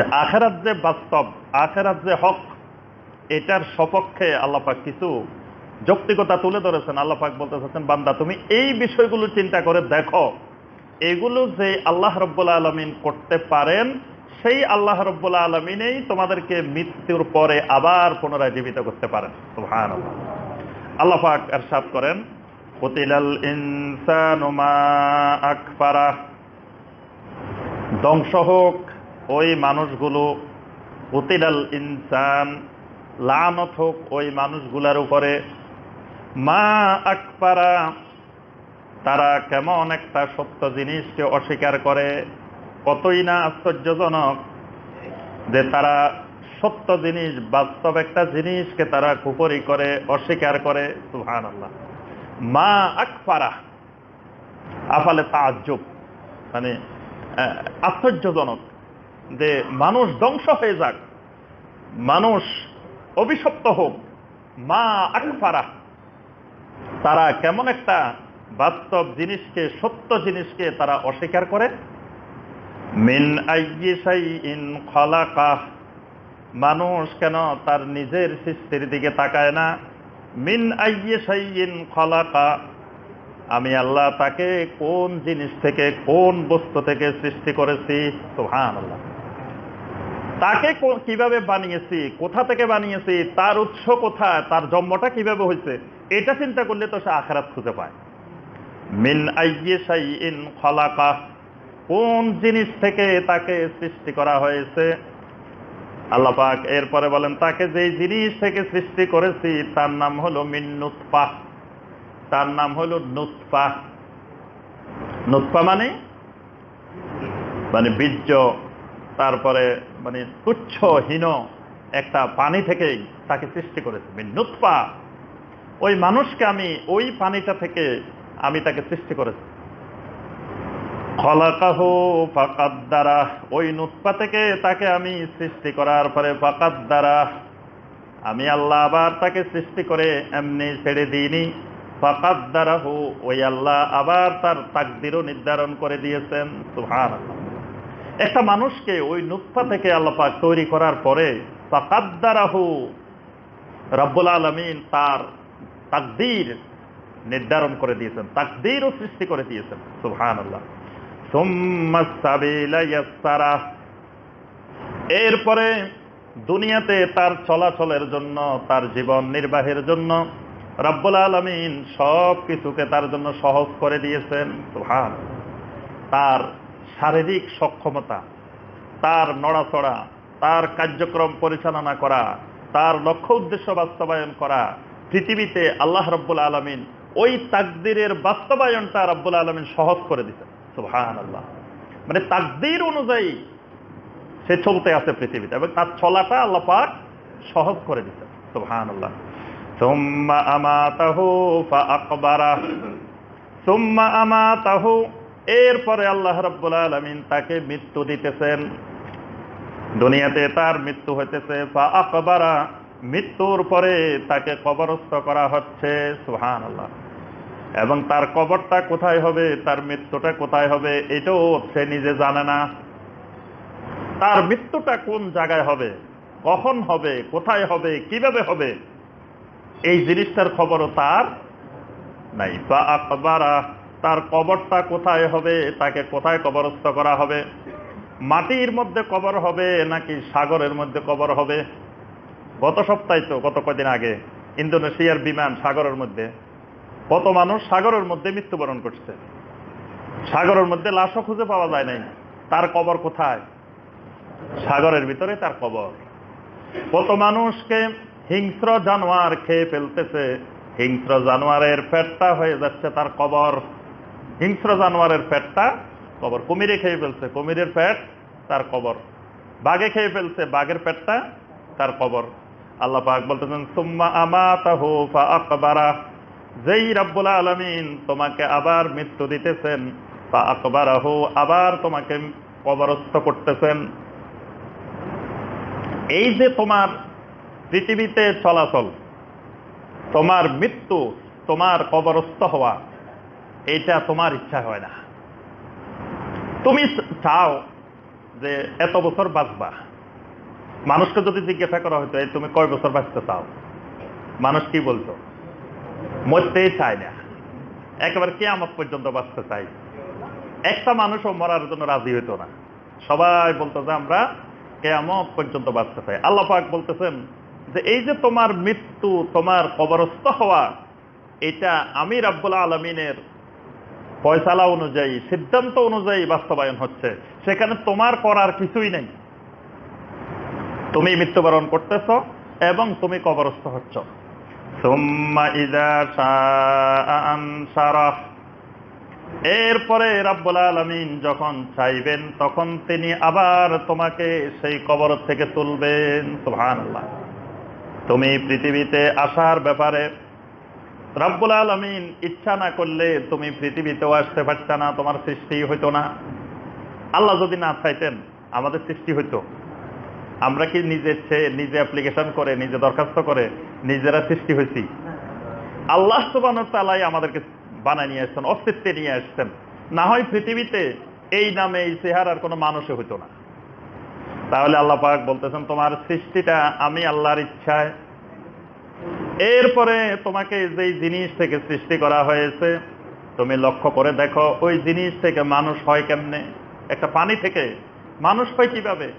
যে আখেরাত যে বাস্তব, আখেরাত যে হক, এটার সপক্ষে আল্লাপাক কিছু যৌক্তিকতা তুলে ধরেছেন। আল্লাপাক বলতে চাচ্ছেন বান্দা, তুমি এই বিষয়গুলো চিন্তা করে দেখো। এগুলো যে আল্লাহ রব্বুল্লা আলমিন করতে পারেন, সেই আল্লাহ রব্বুল্লা আলমিনেই তোমাদেরকে মৃত্যুর পরে আবার পুনরায় জীবিত করতে পারেন। সুহান আল্লাহ পাক এরশাদ করেন, কতিলাল ইনসানু মা আকফারা ধ্বংস হোক ওই মানুষগুলো কতিলাল ইনসান, লানত হোক ওই মানুষগুলার উপরে, মা আকপারা তারা কেমন একটা সত্য জিনিসকে অস্বীকার করে, কতই না আশ্চর্যজনক যে তারা সত্য জিনিস, বাস্তব একটা জিনিসকে তারা কুপরি করে, অস্বীকার করে সুহান আল্লাহ মা আকফারা আফালে তাজ্জব মানে আশ্চর্যজনক। যে মানুষ ধ্বংস হয়ে যাক, মানুষ অভিশপ্ত হোক, মা আকফারা, তারা কেমন একটা বাস্তব জিনিসকে, সত্য জিনিসকে তারা অস্বীকার করে? মিন ইন মানুষ কেন তার নিজের সৃষ্টির দিকে তাকায় না? মিন ইন খলাকা, আমি আল্লাহ তাকে কোন জিনিস থেকে, কোন বস্তু থেকে সৃষ্টি করেছি? সুহান আল্লাহ তাকে কীভাবে বানিয়েছি? কোথা থেকে বানিয়েছি? তার উৎস কোথায়? তার জন্মটা কীভাবে হয়েছে? এটা চিন্তা করলে তো সে আখেরাত খুঁজে পায়। মিন ইন খলাকা। কোন জিনিস থেকে তাকে সৃষ্টি করা হয়েছে? আল্লাহ পাক এরপরে বলেন, তাকে যেই জিনিস থেকে সৃষ্টি করেছি, তার নাম হলো মিন নুৎপা তার নাম হলো নুৎপা নুৎপা মানে? মানে বীর্য। তারপরে মানে তুচ্ছহীন একটা পানি থেকেই তাকে সৃষ্টি করেছে, মিন নুৎপা ওই মানুষকে আমি ওই পানিটা থেকে আমি তাকে সৃষ্টি করেছি। খলাকাহু ফাকাদ দ্বারা ওই নুৎপা থেকে তাকে আমি সৃষ্টি করার পরে ফাকাদ দ্বারা আমি আল্লাহ আবার তাকে সৃষ্টি করে এমনি ছেড়ে দিইনি। ফাকাদ দ্বারাহু ওই আল্লাহ আবার তার তাকদিরও নির্ধারণ করে দিয়েছেন সুহান একটা মানুষকে ওই নুৎপা থেকে আল্লাহ পাক তৈরি করার পরে ফাকাদ দ্বারাহু রব্বুল আলমিন তার তাকদির নির্ধারণ করে দিয়েছেন, তাকদিরও সৃষ্টি করে দিয়েছেন সুহান আল্লাহ এরপরে দুনিয়াতে তার চলাচলের জন্য, তার জীবন নির্বাহের জন্য রব্বুল আলমিন সব কিছুকে তার জন্য সহজ করে দিয়েছেন তার শারীরিক সক্ষমতা, তার নড়াচড়া, তার কার্যক্রম পরিচালনা করা, তার লক্ষ্য উদ্দেশ্য বাস্তবায়ন করা, পৃথিবীতে আল্লাহ রব্বুল আলমিন ওই তাকদিরের বাস্তবায়নটা রব্বুল আলমিন সহজ করে দিতেন। সুহান আল্লাহ মানে তাকদির অনুযায়ী সে চলতে আছে পৃথিবীতে এবং তার চলাটা আল্লাহ পাক সহজ করে দিতেন। সুহান আল্লাহ সুম্মা আমাতাহু ফাআকবারা সুম্মা আমাতাহু এরপরে আল্লাহ রাব্বুল আলামিন তাকে মৃত্যু দিতেছেন। দুনিয়াতে তার মৃত্যু হইতেছে। ফাআকবারা মৃত্যুর পরে তাকে কবরস্থ করা হচ্ছে। সুহান আল্লাহ এবং তার কবরটা কোথায় হবে, তার মৃত্যুটা কোথায় হবে, এটাও সে নিজে জানে না। তার মৃত্যুটা কোন জায়গায় হবে, কখন হবে, কোথায় হবে, কীভাবে হবে, এই জিনিসটার খবরও তার নাই। বা আকবারা তার কবরটা কোথায় হবে, তাকে কোথায় কবরস্থ করা হবে? মাটির মধ্যে কবর হবে নাকি সাগরের মধ্যে কবর হবে? গত সপ্তাহে তো, গত কদিন আগে, ইন্দোনেশিয়ার বিমান সাগরের মধ্যে। কত মানুষ সাগরের মধ্যে মৃত্যুবরণ করছে। সাগরের মধ্যে লাশও খুঁজে পাওয়া যায় নাই। তার কবর কোথায়? সাগরের ভিতরে তার কবর। কত মানুষকে হিংস্র জানোয়ার খেয়ে ফেলতেছে। হিংস্র জানোয়ারের পেটটা হয়ে যাচ্ছে তার কবর। হিংস্র জানোয়ারের পেটটা কবর। কুমিরে খেয়ে ফেলছে, কুমিরের পেট তার কবর। বাঘে খেয়ে ফেলছে, বাঘের পেটটা তার কবর। আল্লাহ পাক বলতেছেন, সুম্মা আমাতাহু ফাআকবারা। যেই রাব্বুল আলামিন তোমাকে আবার মৃত্যু দিতেছেন বা আকবারাহু আবার তোমাকে কবরস্থ করতেছেন। এই যে তোমার পৃথিবীতে চলাচল, তোমার মৃত্যু, তোমার কবরস্থ হওয়া এটা তোমার ইচ্ছা হয় না। তুমি চাও যে এত বছর বাঁচবা। মানুষকে যদি জিজ্ঞাসা করা হতো তুমি কয় বছর বাঁচতে চাও? মানুষ কি বলতো? মরতেই চায় না। একেবারে কে আমার পর্যন্ত বাঁচতে চাই একটা মানুষও মরার জন্য রাজি হইতো না। সবাই বলতো যে, আমরা কেয়ামত পর্যন্ত বাঁচতে চাই। আল্লাহ পাক বলতেছেন যে, এই যে তোমার মৃত্যু, তোমার কবরস্থ হওয়া, এটা আমি রাব্বুল আলমিনের ফয়সালা অনুযায়ী, সিদ্ধান্ত অনুযায়ী বাস্তবায়ন হচ্ছে। সেখানে তোমার করার কিছুই নেই। তুমি মৃত্যুবরণ করতেছ এবং তুমি কবরস্থ হচ্ছ। এরপরে রাব্বুল আলমিন যখন চাইবেন, তখন তিনি আবার তোমাকে সেই কবর থেকে তুলবেন। সুবহানাল্লাহ। তুমি পৃথিবীতে আসার ব্যাপারে রব্বুল আলমিন ইচ্ছা না করলে তুমি পৃথিবীতেও আসতে পারত না, তোমার সৃষ্টি হইতো না। আল্লাহ যদি না চাইতেন, আমাদের সৃষ্টি হইতো। আমরা কি নিজের চেয়ে নিজে অ্যাপ্লিকেশন করে, নিজে দরখাস্ত করে, নিজেরা সৃষ্টি হয়েছি আল্লাহ সুবান তালাই আমাদেরকে বানায় নিয়ে আসছেন, অস্তিত্বে নিয়ে আসছেন। না হয় পৃথিবীতে এই নামে এই চেহারার কোনো মানুষে হইতো না। তাহলে আল্লাহ পাক বলতেছেন, তোমার সৃষ্টিটা আমি আল্লাহর ইচ্ছায় এরপরে তোমাকে যেই জিনিস থেকে সৃষ্টি করা হয়েছে, তুমি লক্ষ্য করে দেখো, ওই জিনিস থেকে মানুষ হয় কেমনে? একটা পানি থেকে। মানুষ হয় কীভাবে?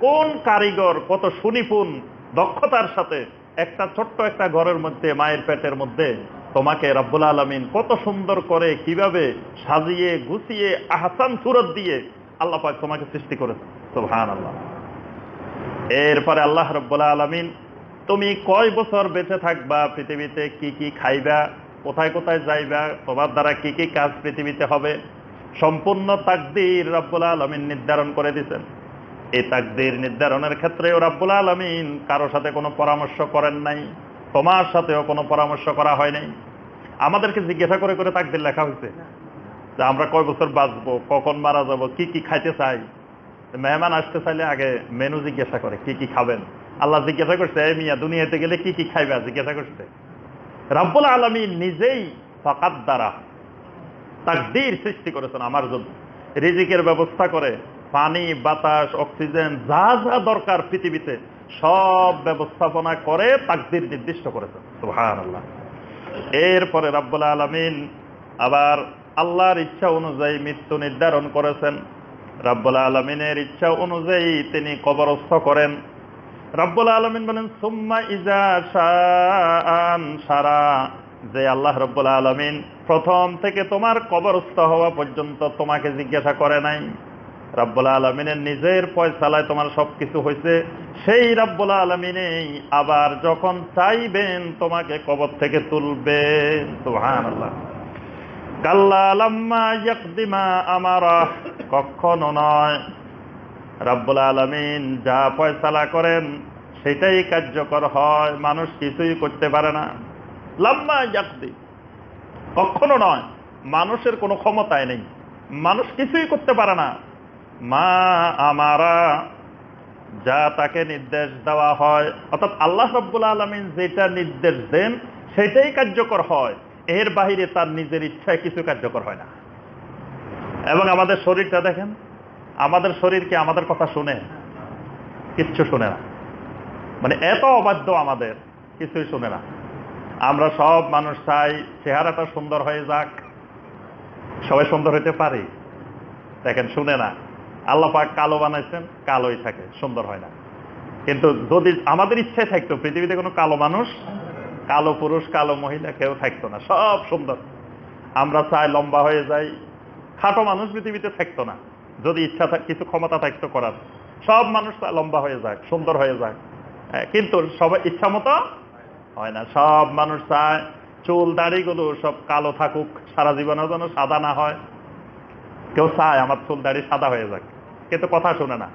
কোন কারিগর কত সুনিপুণ, দক্ষতার সাথে একটা ছোট্ট একটা ঘরের মধ্যে, মায়ের পেটের মধ্যে, তোমাকে রব্বুল আলমিন কত সুন্দর করে কীভাবে সাজিয়ে, গুছিয়ে, আহসান সুরত দিয়ে আল্লাহ পাক তোমাকে সৃষ্টি করেছে। সুবহান আল্লাহ এরপরে আল্লাহ রব্বুল আলমিন তুমি কয় বছর বেঁচে থাকবা পৃথিবীতে? কি কি খাইবা? কোথায় কোথায় যাইবা? তোমার দ্বারা কি কি কাজ পৃথিবীতে হবে? সম্পূর্ণ তাকদির রব্বুল আলমিন নির্ধারণ করে দিচ্ছেন এই তাকদির নির্ধারণের ক্ষেত্রেও রাব্বুল আলমিন কারও সাথে কোনো পরামর্শ করেন নাই, তোমার সাথেও কোনো পরামর্শ করা হয় নাই। আমাদেরকে জিজ্ঞাসা করে করে তাকদির লেখা হয়েছে। যে আমরা কয় বছর বাঁচবো? কখন মারা যাব? কি কি খাইতে চাই? মেহমান আসতে চাইলে আগে মেনু জিজ্ঞাসা করে, কি কি খাবেন? আল্লাহ জিজ্ঞাসা করছে মিয়া, দুনিয়াতে গেলে কি কি খাইবা? জিজ্ঞাসা করছে। রাব্বুল আলমী নিজেই ফাকাত দ্বারা তাকদির সৃষ্টি করেছেন আমার জন্য। রিজিকের ব্যবস্থা করে, পানি, বাতাস, অক্সিজেন, যা যা দরকার পৃথিবীতে, সব ব্যবস্থাপনা করে তাকদির নির্দিষ্ট করেছেন। সুহান আল্লাহ এরপরে রাব্বুল আলমিন আবার আল্লাহর ইচ্ছা অনুযায়ী মৃত্যু নির্ধারণ করেছেন। রাব্বুল আলমিনের ইচ্ছা অনুযায়ী তিনি কবরস্থ করেন। রাব্বুল আলমিন বলেন, সুম্মা ইজা সারা। যে আল্লাহ রব্বুল আলমিন প্রথম থেকে তোমার কবরস্থ হওয়া পর্যন্ত তোমাকে জিজ্ঞাসা করে নাই। রাব্বুল আলমিনের নিজের পয়সালায় তোমার সবকিছু হয়েছে। সেই রাব্বুল আলমিনেই আবার যখন চাইবেন তোমাকে কবর থেকে সুহান আল্লাহ কখনো নয় রাব্বুল আলমিন যা পয়সালা করেন, সেটাই কার্যকর হয়, মানুষ কিছুই করতে পারে না। লম্বা ইয়াকদি। কখনো নয়, মানুষের কোনো ক্ষমতায় নেই। মানুষ কিছুই করতে পারে না। মা আমারা যা তাকে নির্দেশ দেওয়া হয়, অর্থাৎ আল্লাহ রব্বুল আলমিন যেটা নির্দেশ দেন, সেটাই কার্যকর হয়। এর বাহিরে তার নিজের ইচ্ছায় কিছু কার্যকর হয় না। এবং আমাদের শরীরটা দেখেন আমাদের শরীর কি আমাদের কথা শুনে, কিচ্ছু শুনে না। মানে এত অবাধ্য আমাদের, কিছুই শুনে না। আমরা সব মানুষ চাই চেহারাটা সুন্দর হয়ে যাক। সবাই সুন্দর হইতে পারি। দেখেন, শুনে না। আল্লাহ পাক কালো বানাইছেন, কালোই থাকে, সুন্দর হয় না। কিন্তু যদি আমাদের ইচ্ছে থাকতো, পৃথিবীতে কোনো কালো মানুষ, কালো পুরুষ, কালো মহিলা কেউ থাকতো না। সব সুন্দর। আমরা চাই লম্বা হয়ে যাই। খাটো মানুষ পৃথিবীতে থাকতো না। যদি ইচ্ছা থাক কিছু ক্ষমতা থাকতো করার। সব মানুষ লম্বা হয়ে যাক সুন্দর হয়ে যাক। হ্যাঁ, কিন্তু সবাই ইচ্ছা মতো হয় না। সব মানুষ চায় চুল দাড়িগুলো সব কালো থাকুক সারা জীবনের জন্য সাদা না হয়। কেউ চায় আমার চুল দাড়ি সাদা হয়ে যাক কিন্তু কথা শুনে না।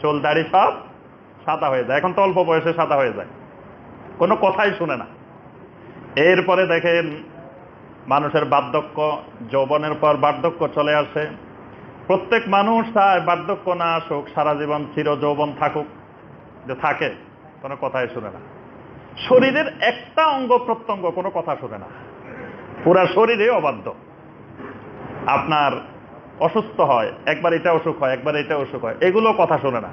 চুল দাড়ি সব সাদা হয়ে যায়। এখন তো অল্প বয়সে সাদা হয়ে যায়। কোনো কথাই শুনে না। এরপরে দেখেন মানুষের বার্ধক্য যৌবনের পর বার্ধক্য চলে আসে। প্রত্যেক মানুষ চায় বার্ধক্য না আসুক, সারা জীবন চির যৌবন থাকুক। যে থাকে, কোনো কথাই শুনে না। শরীরের একটা অঙ্গ প্রত্যঙ্গ কোনো কথা শুনে না। পুরা শরীরে অবাধ্য। আপনার অসুস্থ হয়, একবার এটা অসুখ হয়, একবার এটা অসুখ হয়, এগুলো কথা শোনে না।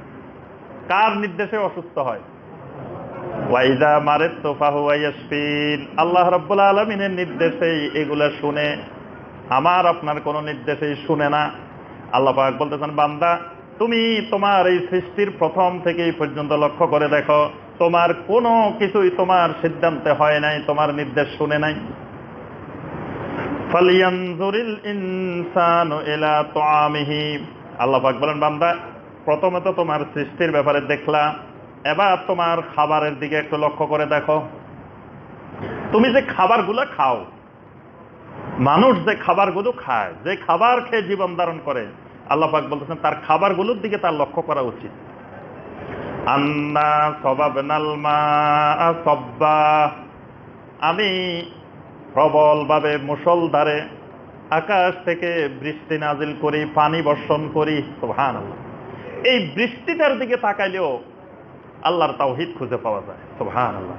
কার নির্দেশে অসুস্থ হয়? ওয়াইদা মারের তোফাহু ওয়াইয়াসফিন আল্লাহ রব্বুল আলমিনের নির্দেশেই এগুলা শুনে। আমার আপনার কোনো নির্দেশেই শুনে না। আল্লাহ পাক বলতেছেন, বান্দা, তুমি তোমার এই সৃষ্টির প্রথম থেকে এই পর্যন্ত লক্ষ্য করে দেখো, তোমার কোনো কিছুই তোমার সিদ্ধান্তে হয় নাই, তোমার নির্দেশ শুনে নাই। ফালিয়ানজুরিল ইনসানু ইলা তুআমিহি। আল্লাহ পাক বলেন, বান্দা, প্রথমে তো তোমার সৃষ্টির ব্যাপারে দেখলা, এবার তোমার খাবারের দিকে একটু লক্ষ্য করে দেখো। তুমি যে খাবারগুলো খাও মানুষ যে খাবারগুলো খায়, যে খাবার খেয়ে জীবন ধারণ করে, আল্লাহ পাক বলতেছেন, তার খাবারগুলোর দিকে তার লক্ষ্য করা উচিত। আন্না সব্বা। আমি প্রবলভাবে মুসলধারে আকাশ থেকে বৃষ্টি নাজিল করি, পানি বর্ষণ করি সুবহান এই বৃষ্টিটার দিকে তাকাইলেও আল্লাহর তাওহিদ খুঁজে পাওয়া যায় সুবহান আল্লাহ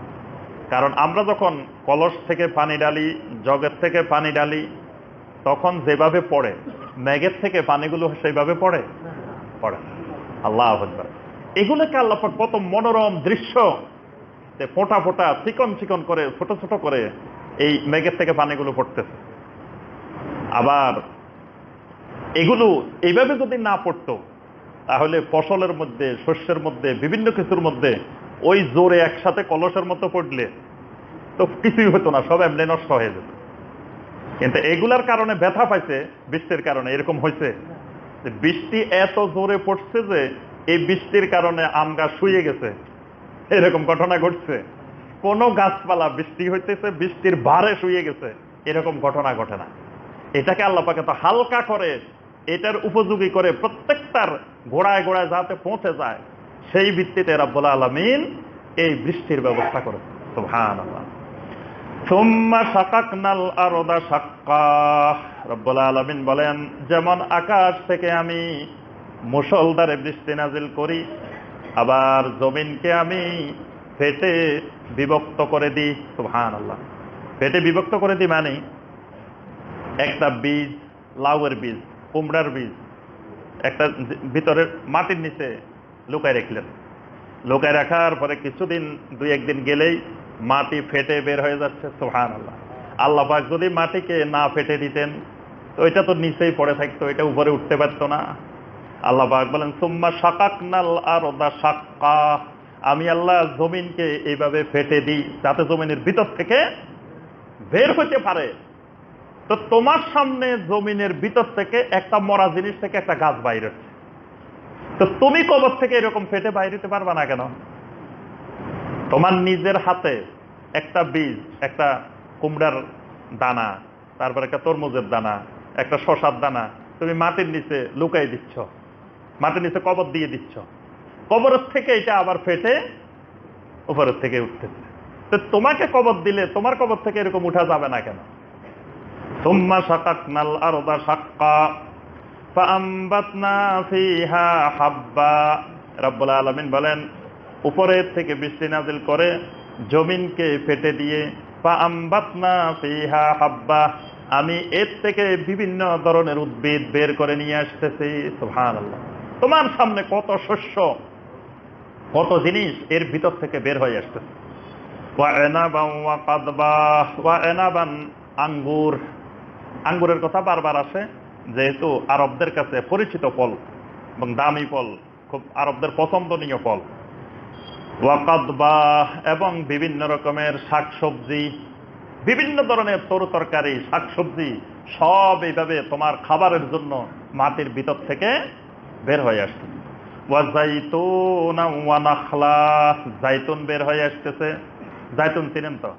কারণ আমরা যখন কলস থেকে পানি ডালি জগের থেকে পানি ডালি তখন যেভাবে পড়ে মেঘের থেকে পানিগুলো সেইভাবে পড়ে? পড়ে। আল্লাহ আকবার। এগুলোকে আল্লাহ কত মনোরম দৃশ্য। ফোঁটা ফোঁটা, চিকন চিকন করে, ছোট ছোট করে এই মেঘের থেকে পানিগুলো পড়তেছে। আবার এগুলো এইভাবে যদি না পড়তো, তাহলে ফসলের মধ্যে, শস্যের মধ্যে, বিভিন্ন কিছুর মধ্যে ওই জোরে একসাথে কলসের মতো পড়লে তো কিছুই হতো না, সব এমনি নষ্ট হয়ে যেত। কিন্তু এগুলার কারণে ব্যথা পাইছে বৃষ্টির কারণে, এরকম হয়েছে বৃষ্টি এত জোরে পড়ছে যে এই বৃষ্টির কারণে আম গাছ শুয়ে গেছে। এরকম ঘটনা ঘটছে। কোন গাছপালা বৃষ্টি হইতেছে, বৃষ্টির ভারে শুয়ে গেছে, এরকম ঘটনা ঘটে না। এটাকে আল্লাপাকে তো হালকা করে, এটার উপযোগী করে প্রত্যেকটার গোড়ায় গোড়ায় যাতে পৌঁছে যায় সেই ভিত্তিতে রাব্বুল আলমিন এই বৃষ্টির ব্যবস্থা করে রব্বুল আলামিন বলেন, যেমন আকাশ থেকে আমি মুসলধারে বৃষ্টি নাজিল করি, আবার জমিনকে আমি ফেটে বিভক্ত করে দিই। সুবহান আল্লাহ ফেটে বিভক্ত করে দিই মানে একটা বীজ, লাউয়ের বীজ, কুমড়ার বীজ, একটা ভিতরের মাটির নিচে লুকায় রাখলেন লুকায় রাখার পরে কিছুদিন দুই একদিন গেলেই মাটি ফেটে বের হয়ে যাচ্ছে সোহান আল্লাহ আল্লাহ পাক যদি মাটিকে না ফেটে দিতেন, তো এটা তো নিচেই পড়ে থাকতো, এটা উপরে উঠতে পারতো না। আল্লাহ পাক বলেন, সুম্মা শাকাক নাল আর ওদা সাক্কা আমি আল্লাহ জমিনকে এইভাবে ফেটে দিই, যাতে জমিনের ভিতর থেকে বের হতে পারে। তো তোমার সামনে জমিনের ভিতর থেকে একটা মরা জিনিস থেকে একটা গাছ বাইরে হচ্ছে। তো তুমি কবর থেকে এরকম ফেটে বাইরে দিতে পারবা না কেন? তোমার নিজের হাতে একটা বীজ, একটা কুমড়ার দানা, তারপর একটা তরমুজের দানা, একটা শশার দানা তুমি মাটির নিচে লুকাই দিচ্ছ। মাটির নিচে কবর দিয়ে দিচ্ছ। কবর থেকে এটা আবার ফেটে উপরের থেকে উঠতেছে। তো তোমাকে কবর দিলে তোমার কবর থেকে এরকম উঠা যাবে না কেন? তোমা সাকাক নাল আর ওদা সাক্কা হাব্বা। রাব্বুল আলমিন বলেন, উপরের থেকে বৃষ্টি নাজিল করে জমিনকে ফেটে দিয়ে পাম্বাতনা ফিহা হাব্বা, আমি এর থেকে বিভিন্ন ধরনের উদ্ভিদ বের করে নিয়ে আসতেছি। সুহান তোমার সামনে কত শস্য, কত জিনিস এর ভিতর থেকে বের হয়ে আসতেছে। আঙ্গুর। আঙ্গুরের কথা বারবার আসে। যেহেতু আরবদের কাছে পরিচিত ফল এবং দামি ফল, খুব আরবদের পছন্দনীয় ফল। ওয়াকাদবা এবং বিভিন্ন রকমের শাকসবজি, বিভিন্ন ধরনের তরু তরকারি, শাকসবজি, সব এইভাবে তোমার খাবারের জন্য মাটির ভিতর থেকে বের হয়ে আসছে। জাইতুন বের হয়ে আসতেছে। জাইতুন চিনেন তো?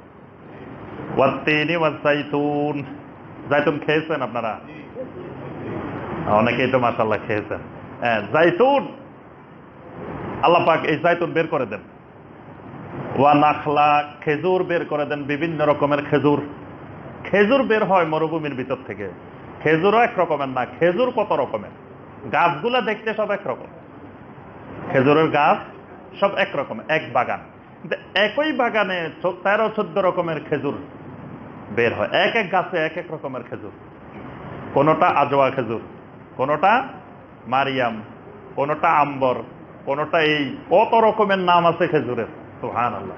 ওয়াত্তিনি ওয়াজাইতুন জাইতুন খেয়েছেন আপনারা? অনেকেই তো মাসাল্লাহ খেয়েছেন। হ্যাঁ জাইতুন! আল্লাহ পাক এই জাইতুন বের করে দেন। ওয়া নাখলা, খেজুর বের করে দেন, বিভিন্ন রকমের খেজুর। খেজুর বের হয় মরুভূমির ভিতর থেকে। খেজুরও এক রকমের না, খেজুর কত রকমের? গাছগুলা দেখতে সব এক রকম। খেজুরের গাছ সব এক রকম, এক বাগান। কিন্তু একই বাগানে তেরো, চোদ্দ রকমের খেজুর বের হয়। এক এক গাছে এক এক রকমের খেজুর। কোনোটা আজোয়া খেজুর কোনোটা মারিয়াম, কোনোটা আম্বর, কোনোটা এই কত রকমের নাম আছে খেজুরের? সুহান আল্লাহ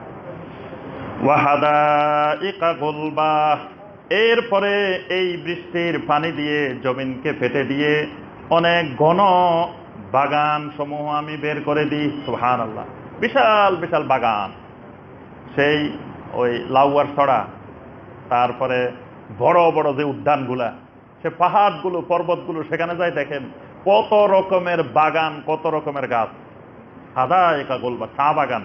এরপরে এই বৃষ্টির পানি দিয়ে জমিনকে ফেটে দিয়ে অনেক ঘন বাগান সমূহ আমি বের করে দিই সুহান আল্লাহ বিশাল বিশাল বাগান। সেই ওই লাউয়ার ছড়া, তারপরে বড় বড় যে উদ্যানগুলা সে পাহাড়গুলো, পর্বতগুলো সেখানে যাই দেখেন কত রকমের বাগান, কত রকমের গাছ। সাদা একা গোলবা চা বাগান,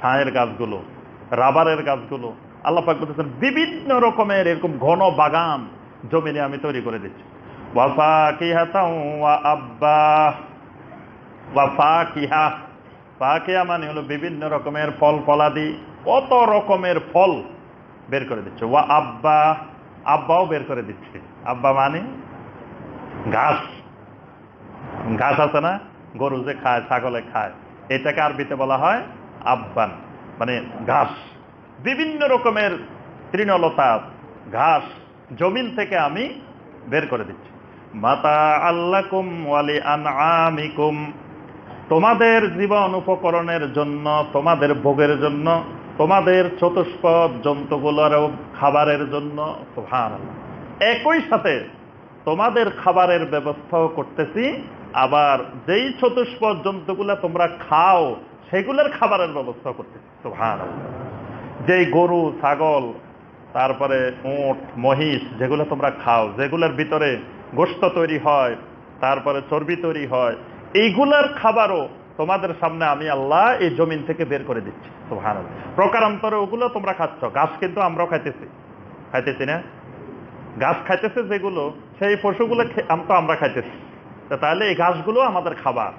ছায়ের গাছগুলো, রাবারের গাছগুলো। আল্লাপাক বলতেছেন, বিভিন্ন রকমের এরকম ঘন বাগান জমিনে আমি তৈরি করে দিচ্ছি। আব্বা। কিহা মানে হলো বিভিন্ন রকমের ফল, ফলাদি, কত রকমের ফল বের করে দিচ্ছে। ওয়া আব্বা। আব্বাও বের করে দিচ্ছে। আব্বা মানে ঘাস। ঘাস আছে না? গরু যে খায়, ছাগলে খায়। এটাকে আরবিতে বলা হয় আব্বান মানে ঘাস। বিভিন্ন রকমের তৃণলতা, ঘাস জমিন থেকে আমি বের করে দিচ্ছি। মাতা আল্লাকুম ওয়ালি আনআমিকুম। তোমাদের জীবন উপকরণের জন্য, তোমাদের ভোগের জন্য তোমাদের চতুষ্পদ জন্তুগুলোরও খাবারের জন্য, সুবহানাল্লাহ। একই সাথে তোমাদের খাবারের ব্যবস্থাও করতেছি, আবার যেই চতুষ্পদ জন্তুগুলো তোমরা খাও, সেগুলোর খাবারের ব্যবস্থা করতেছি, সুবহানাল্লাহ। যেই গরু, ছাগল, তারপরে উঁট, মহিষ, যেগুলো তোমরা খাও, যেগুলোর ভিতরে গোস্ত তৈরি হয়, তারপরে চর্বি তৈরি হয়, এইগুলার খাবারও তোমাদের সামনে আমি আল্লাহ এই জমিন থেকে বের করে দিচ্ছি। সুহান প্রকারান্তরে ওগুলো তোমরা খাচ্ছ। গাছ কিন্তু আমরাও খাইতেছি। খাইতেছি না? গাছ খাইতেছে যেগুলো, সেই পশুগুলো তো আমরা খাইতেছি। তাহলে এই গাছগুলো আমাদের খাবার।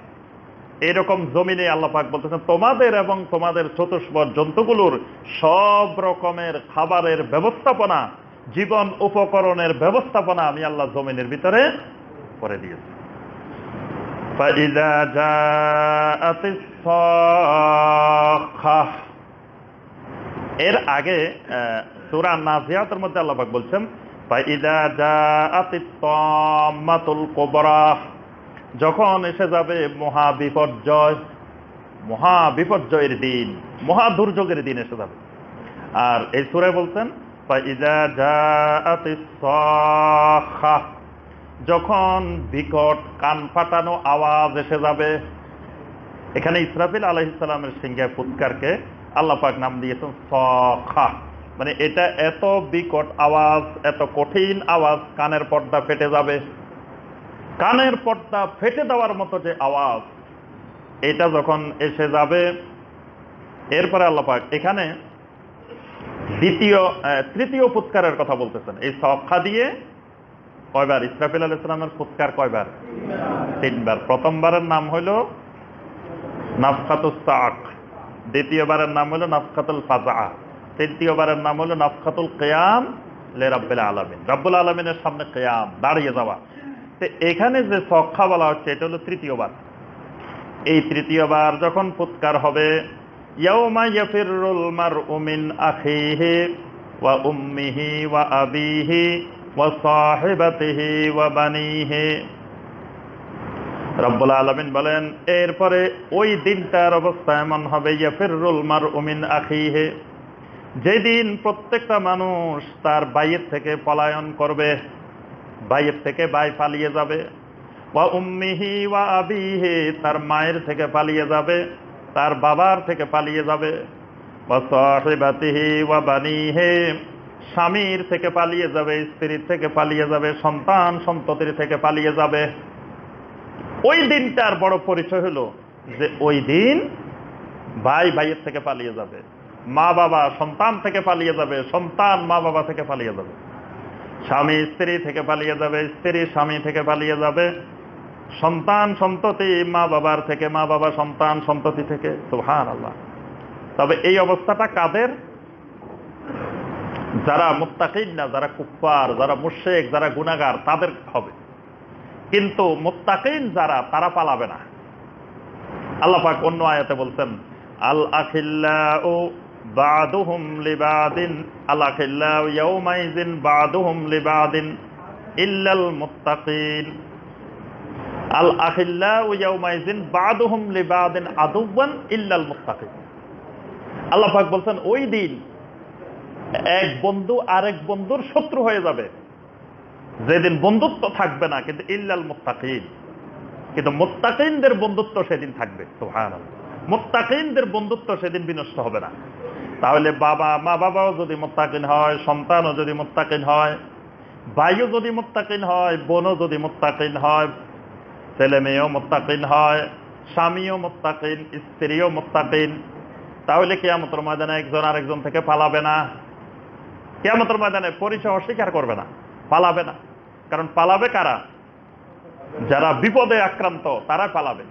এইরকম জমিনে আল্লাহ পাক বলতেছেন, তোমাদের এবং তোমাদের চতুষ্পদ জন্তুগুলোর সব রকমের খাবারের ব্যবস্থাপনা, জীবন উপকরণের ব্যবস্থাপনা আমি আল্লাহ জমিনের ভিতরে করে দিয়েছি। فإذا جاءت الصاخة এর আগে সুরা নাজিয়াতের মধ্যে আল্লাহ পাক বলছেন فإذا جاءت الطامة الكبرى যখন এসে যাবে মহা বিপর্যয় মহা বিপর্যয়ের দিন মহা দুর্যোগের দিন এসে যাবে আর এই সুরে বলছেন فإذا جاءت الصاخة যখন বিকট কান ফাটানো আওয়াজ এসে যাবে, এখানে ইসরাফিল আলহিসামের সিংহায় ফুৎকারকে আল্লাহ পাক নাম দিয়েছেন সখা। মানে এটা এত বিকট আওয়াজ, এত কঠিন আওয়াজ, কানের পর্দা ফেটে যাবে। কানের পর্দা ফেটে দেওয়ার মতো যে আওয়াজ, এটা যখন এসে যাবে, এরপরে আল্লাহ পাক এখানে দ্বিতীয় তৃতীয় ফুৎকারের কথা বলতেছেন। এই সখা দিয়ে কয়বার? ইসরাফিল আল ইসলামের ফুৎকার কয়বার? তিনবার। প্রথমবারের নাম হইল নাফকাতুস সাক দ্বিতীয়বারের নাম হলো নাফকাতুল ফাজা তৃতীয়বারের নাম হলো নাফকাতুল কেয়াম লে রাব্বিল আলমিন। রাব্বুল আলমিনের সামনে কেয়াম, দাঁড়িয়ে যাওয়া। তো এখানে যে সক্ষা বলা হচ্ছে, এটা হলো তৃতীয়বার। এই তৃতীয়বার যখন ফুৎকার হবে, ইয়াউমা ইয়াফিরুল মারউ আখিহি ওয়া উম্মিহি ওয়া আবিহি রব্বুল আলমিন বলেন, এরপরে ওই দিনটার অবস্থা এমন হবে, ইয়াফিরুল মারউ মিন আখিহি। যেদিন প্রত্যেকটা মানুষ তার বাইয়ের থেকে পলায়ন করবে বাইয়ের থেকে বাই পালিয়ে যাবে। বা উম্মিহি ওয়া আবিহি তার মায়ের থেকে পালিয়ে যাবে, তার বাবার থেকে পালিয়ে যাবে। ওয়া সাহিবাতিহি ওয়া বানিহি। স্বামীর থেকে পালিয়ে যাবে, স্ত্রীর থেকে পালিয়ে যাবে, সন্তান সন্ততির থেকে পালিয়ে যাবে। ওই দিনটার বড় পরিচয় হলো যে ওই দিন ভাই ভাইয়ের থেকে পালিয়ে যাবে, মা বাবা সন্তান থেকে পালিয়ে যাবে, সন্তান মা বাবা থেকে পালিয়ে যাবে। স্বামী স্ত্রী থেকে পালিয়ে যাবে, স্ত্রী স্বামী থেকে পালিয়ে যাবে। সন্তান সন্ততি মা বাবার থেকে, মা বাবা সন্তান সন্ততি থেকে সুহান আল্লাহ তবে এই অবস্থাটা কাদের? যারা মুত্তাকিন না, যারা কুফার যারা মুশেক যারা গুনাগার তাদের হবে। কিন্তু মুত্তাকিন যারা, তারা পালাবে না। আল্লাহ পাক অন্য আয়াতে বলছেন, আল আখিল্লাউ বাদুহুম লিবাদিন, আল আখিল্লাউ ইয়াউমাইজিন বাদুহুম লিবাদিন ইল্লাল মুত্তাকিন। আল আখিল্লা ইয়াউমাইজিন বাদুহুম লিবাদিন ইল্লাল বলছেন, ওই দিন এক বন্ধু আরেক বন্ধুর শত্রু হয়ে যাবে। যেদিন বন্ধুত্ব থাকবে না, কিন্তু ইল্লাল মুত্তাকিন। কিন্তু মোত্তাকিনদের বন্ধুত্ব সেদিন থাকবে। সুবহানাল্লাহ। মোত্তাকিনদের বন্ধুত্ব সেদিন বিনষ্ট হবে না। তাহলে বাবা, মা বাবাও যদি মোত্তাকিন হয়, সন্তানও যদি মোত্তাকিন হয়, ভাইও যদি মোত্তাকিন হয়, বোনও যদি মোত্তাকিন হয়, ছেলে মেয়েও মোত্তাকিন হয়, স্বামীও মোত্তাকিন, স্ত্রীও মোত্তাকিন, তাহলে কেয়ামতের ময়দানে একজন আরেকজন থেকে পালাবে না। কেয়ামতের ময়দানে পরিচয় অস্বীকার করবে না, পালাবে না। কারণ পালাবে কারা? যারা বিপদে আক্রান্ত তারা পালাবে।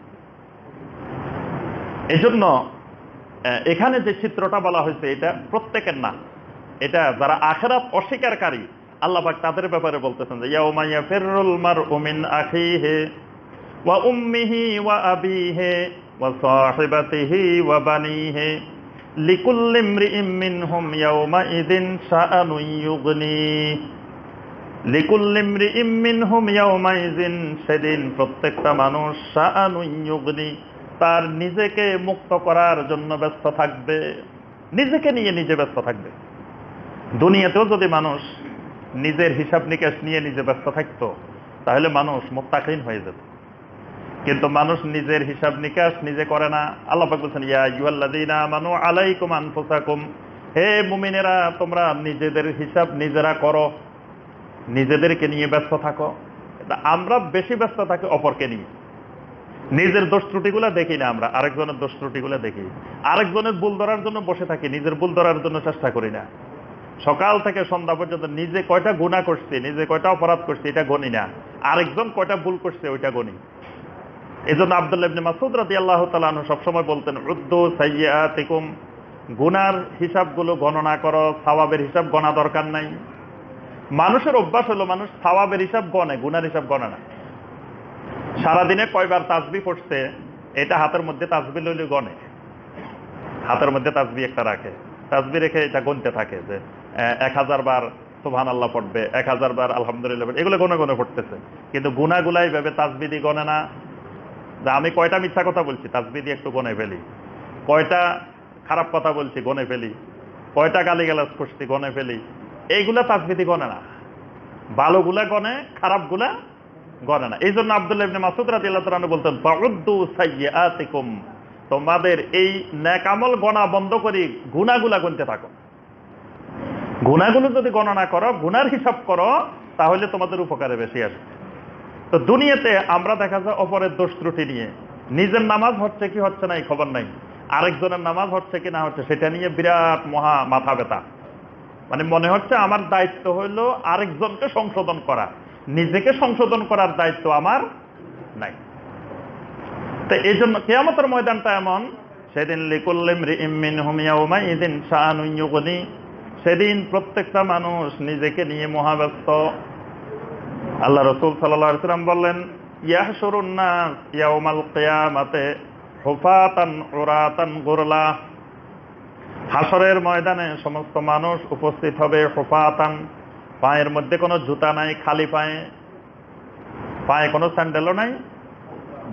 এই জন্য এখানে যে চিত্রটা বলা হয়েছে, এটা প্রত্যেকের না। এটা যারা আখেরাত অস্বীকারী, আল্লাহ পাক তাদের ব্যাপারে বলতেছেন যে মিন আখিহি ওয়া ওয়া সেদিন প্রত্যেকটা মানুষ শাআনুন ইউগনি, তার নিজেকে মুক্ত করার জন্য ব্যস্ত থাকবে, নিজেকে নিয়ে নিজে ব্যস্ত থাকবে। দুনিয়াতেও যদি মানুষ নিজের হিসাব নিকাশ নিয়ে নিজে ব্যস্ত থাকতো, তাহলে মানুষ মোত্তাকিন হয়ে যেত। কিন্তু মানুষ নিজের হিসাব নিকাশ নিজে করে না। আল্লাহ বলছেন, ইয়া ইউহাল্লাযীনা আমানু আলাইকুম আনফুসাকুম। হে মুমিনেরা, তোমরা নিজেদের হিসাব নিজেরা করো। নিজেদেরকে নিয়ে ব্যস্ত থাকো। আমরা বেশি ব্যস্ত থাকি অপরকে নিয়ে। নিজের দোষ ত্রুটিগুলো দেখি না আমরা, আরেকজনের দোষ ত্রুটিগুলো দেখি। আরেকজনের ভুল ধরার জন্য বসে থাকি, নিজের ভুল ধরার জন্য চেষ্টা করি না। সকাল থেকে সন্ধ্যা পর্যন্ত নিজে কয়টা গুণা করছি, নিজে কয়টা অপরাধ করছি, এটা গণি না। আরেকজন কয়টা ভুল করছে, ওইটা গণি এই জন্য আবদুল্লাহ মাসুদ রাদি আল্লাহ তালু সবসময় বলতেন, উদ্দু সাইয়াতিকুম গুনার হিসাবগুলো গণনা করো, সওয়াবের হিসাব গণা দরকার নাই। মানুষের অভ্যাস হলো, মানুষ সওয়াবের হিসাব গণে, গুনার হিসাব গণে না। সারাদিনে কয়বার তাসবি পড়ছে, এটা হাতের মধ্যে তাসবি লইলে গণে। হাতের মধ্যে তাজবি একটা রাখে। তাজবি রেখে এটা গণতে থাকে যে এক হাজার বার সুবহান আল্লাহ পড়বে, এক হাজার বার আলহামদুলিল্লাহ এগুলো গনে গনে পড়তেছে। কিন্তু গুনাগুলাই ভেবে দিয়ে গণে না। যে আমি কয়টা মিথ্যা কথা বলছি? তাসবি দিয়ে একটু গনে ফেলি। কয়টা খারাপ কথা বলছি, গনে ফেলি। কয়টা গালি গালাজ করছি, গনে ফেলি। এইগুলা তাসবি দিয়ে গনে না। ভালোগুলা গনে, খারাপগুলা গনে না। এই জন্য আব্দুল্লাহ ইবনে মাসুদ বলতেন তোমাদের এই নেকামল গণা বন্ধ করি, গুনাহগুলা গুনতে থাকো। গুনাহগুলো যদি গণনা করো গুনার হিসাব করো, তাহলে তোমাদের উপকারে বেশি আসবে। তো দুনিয়াতে আমরা দেখা যায় অপরের দোষ ত্রুটি নিয়ে। নিজের নামাজ হচ্ছে কি হচ্ছে না এই খবর নাই। আরেকজনের নামাজ হচ্ছে কি না হচ্ছে সেটা নিয়ে বিরাট মহা মাথা ব্যথা। মানে মনে হচ্ছে আমার দায়িত্ব হইল আরেকজনকে সংশোধন করা। নিজেকে সংশোধন করার দায়িত্ব আমার নাই। তো এই জন্য কেয়ামতের ময়দানটা এমন, সেদিন লিকুল্লিম ইদিন সেদিন প্রত্যেকটা মানুষ নিজেকে নিয়ে মহাব্যস্ত। আল্লাহ রসুল সাল্লাম বললেন গুরলা। হাসরের ময়দানে সমস্ত মানুষ উপস্থিত হবে হুফাতান, পায়ের মধ্যে কোনো জুতা নাই, খালি পায়ে। পায়ে কোনো স্যান্ডেলও নাই,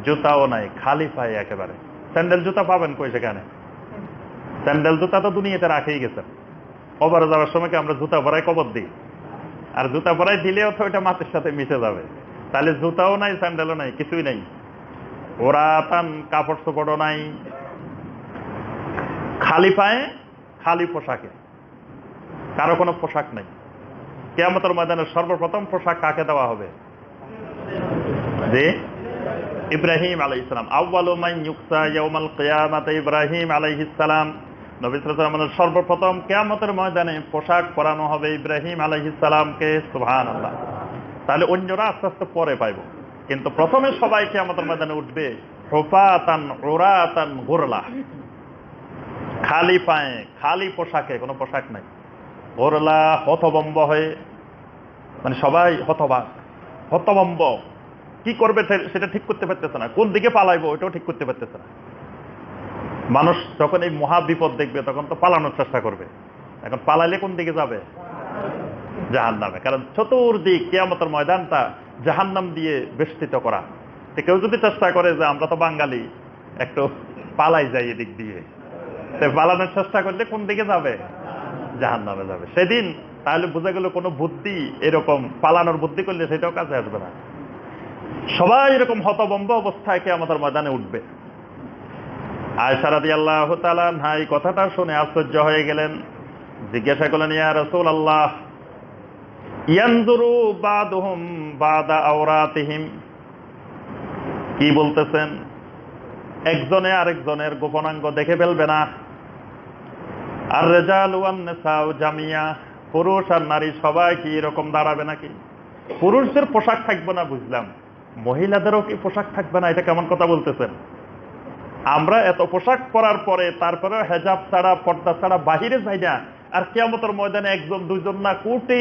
জুতাও নাই, খালি পায়ে একেবারে। স্যান্ডেল, জুতা পাবেন কই সেখানে? স্যান্ডেল, জুতা তো দুনিয়াতে রাখেই গেছে কবরে যাওয়ার সময় আমরা জুতা ভরাই কবর দিই? আর জুতা পরাই দিলেও তো ওইটা মাটির সাথে মিশে যাবে। তাহলে জুতাও নাই, স্যান্ডেলও নাই, কিছুই নাই। ওরা তান কাপড় চোপড়ও নাই। খালি পায়ে, খালি পোশাকে। কারও কোনো পোশাক নাই। কেয়ামতের ময়দানের সর্বপ্রথম পোশাক কাকে দেওয়া হবে? যে ইব্রাহিম আলাই ইসলাম আউ্বাল ইব্রাহিম আলাইহিস সালাম। নবী সাল্লাল্লাহু আলাইহি ওয়াসাল্লাম সর্বপ্রথম কিয়ামতের ময়দানে পোশাক পরানো হবে ইব্রাহিম আলাইহিস সালামকে, সুবহানাল্লাহ। তাহলে অন্যরা আস্তে আস্তে পরে পাইব। কিন্তু প্রথমে সবাই কিয়ামতের ময়দানে উঠবে হুফাতান উরাতান গুরলা। খালি পায়ে, খালি পোশাকে, কোনো পোশাক নাই। গোরলা হতবম্ব হয়ে মানে সবাই হতবাক, হতবম্ব। কি করবে সেটা ঠিক করতে পারতেছে না। কোন দিকে পালাইবো, ওইটাও ঠিক করতে পারতেছে না। মানুষ যখন এই মহা বিপদ দেখবে, তখন তো পালানোর চেষ্টা করবে। এখন পালাইলে কোন দিকে যাবে? জাহান নামে কারণ চতুর্দিক, কেয়ামতের ময়দানটা জাহান্নাম দিয়ে বেষ্টিত করা। তো কেউ যদি চেষ্টা করে যে আমরা তো বাঙালি, একটু পালাই যাই এদিক দিয়ে। তো পালানোর চেষ্টা করলে কোন দিকে যাবে? জাহান নামে যাবে। সেদিন তাহলে বোঝা গেল কোনো বুদ্ধি এরকম, পালানোর বুদ্ধি করলে সেটাও কাজে আসবে না। সবাই এরকম হতবম্ব অবস্থায় কে আমাদের ময়দানে উঠবে। আয়সা রাদি আল্লাহ এই কথাটা শুনে আশ্চর্য হয়ে গেলেন। জিজ্ঞাসা করলেন, ইয়া রসুল আল্লাহ কি বলতেছেন? একজনে আরেকজনের গোপনাঙ্গ দেখে ফেলবে না। আর জামিয়া, পুরুষ আর নারী সবাই কি এরকম দাঁড়াবে নাকি? পুরুষদের পোশাক থাকবে না, বুঝলাম। মহিলাদেরও কি পোশাক থাকবে না, এটা কেমন কথা বলতেছেন? আমরা এত পোশাক পরার পরে, তারপরে হেজাব ছাড়া, পর্দা ছাড়া বাহিরে যাই না। আর কেমতর ময়দানে একজন দুজন না, কোটি